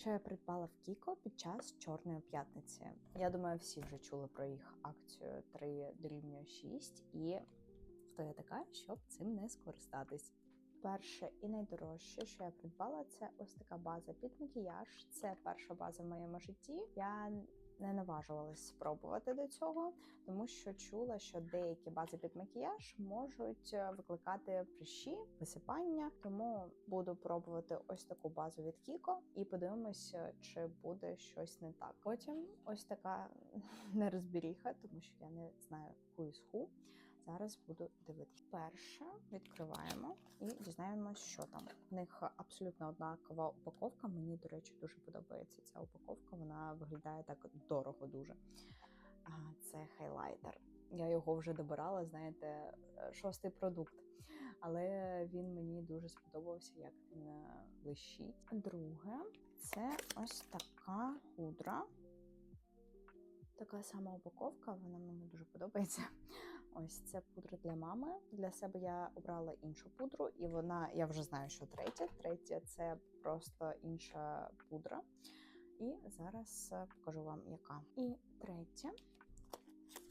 що я придбала в Кіко під час Чорної п'ятниці. Я думаю, всі вже чули про їх акцію 3 дорівнює 6 і хто я така, щоб цим не скористатись. Перше і найдорожче, що я придбала, це ось така база під макіяж. Це перша база в моєму житті. Я не наважувалась спробувати до цього, тому що чула, що деякі бази під макіяж можуть е, викликати прищі, висипання. Тому буду пробувати ось таку базу від Кіко і подивимося, чи буде щось не так. Потім ось така нерозберіха, тому що я не знаю who is who. Зараз буду дивитися. Перше відкриваємо і дізнаємось, що там. В них абсолютно однакова упаковка. Мені, до речі, дуже подобається ця упаковка. Вона виглядає так дорого дуже. Це хайлайтер. Я його вже добирала, знаєте, е, шостий продукт. Але він мені дуже сподобався, як він е, блищить. Друге, це ось така пудра. Така сама упаковка, вона мені дуже подобається. Ось це пудра для мами. Для себе я обрала іншу пудру, і вона, я вже знаю, що третя. Третя це просто інша пудра. І зараз е, покажу вам, яка. І третя.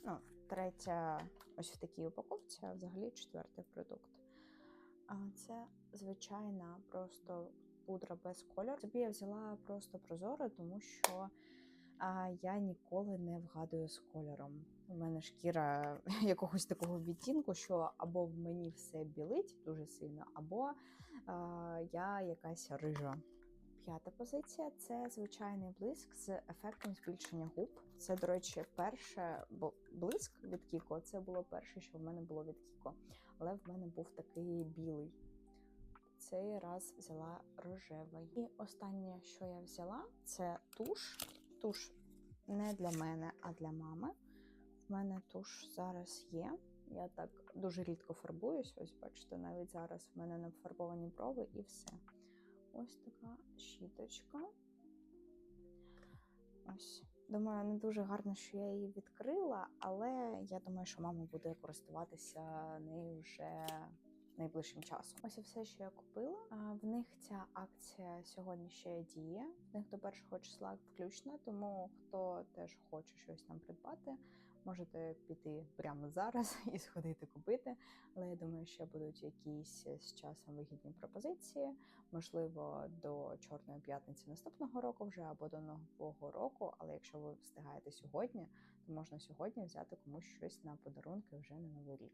Ну, третя, ось в такій упаковці, а взагалі четвертий продукт. Це звичайна просто пудра без кольору. Собі я взяла просто прозоро, тому що а я ніколи не вгадую з кольором. У мене шкіра якогось такого відтінку, що або в мені все білить дуже сильно, або а, я якась рижа. П'ята позиція це звичайний блиск з ефектом збільшення губ. Це, до речі, перше, бо блиск від Кіко це було перше, що в мене було від Кіко. Але в мене був такий білий. Цей раз взяла рожевий. І останнє, що я взяла, це туш. Туш не для мене, а для мами. В мене туш зараз є. Я так дуже рідко фарбуюсь. Ось, бачите, навіть зараз в мене не фарбовані брови і все. Ось така щіточка. Ось. Думаю, не дуже гарно, що я її відкрила, але я думаю, що мама буде користуватися нею вже найближчим часом. Ось і все, що я купила. А, В них ця акція сьогодні ще діє. В них до першого числа включно, тому хто теж хоче щось там придбати, можете піти прямо зараз і сходити купити. Але я думаю, ще будуть якісь з часом вигідні пропозиції, можливо, до Чорної п'ятниці наступного року вже або до нового року. Але якщо ви встигаєте сьогодні, то можна сьогодні взяти комусь щось на подарунки вже на новий рік.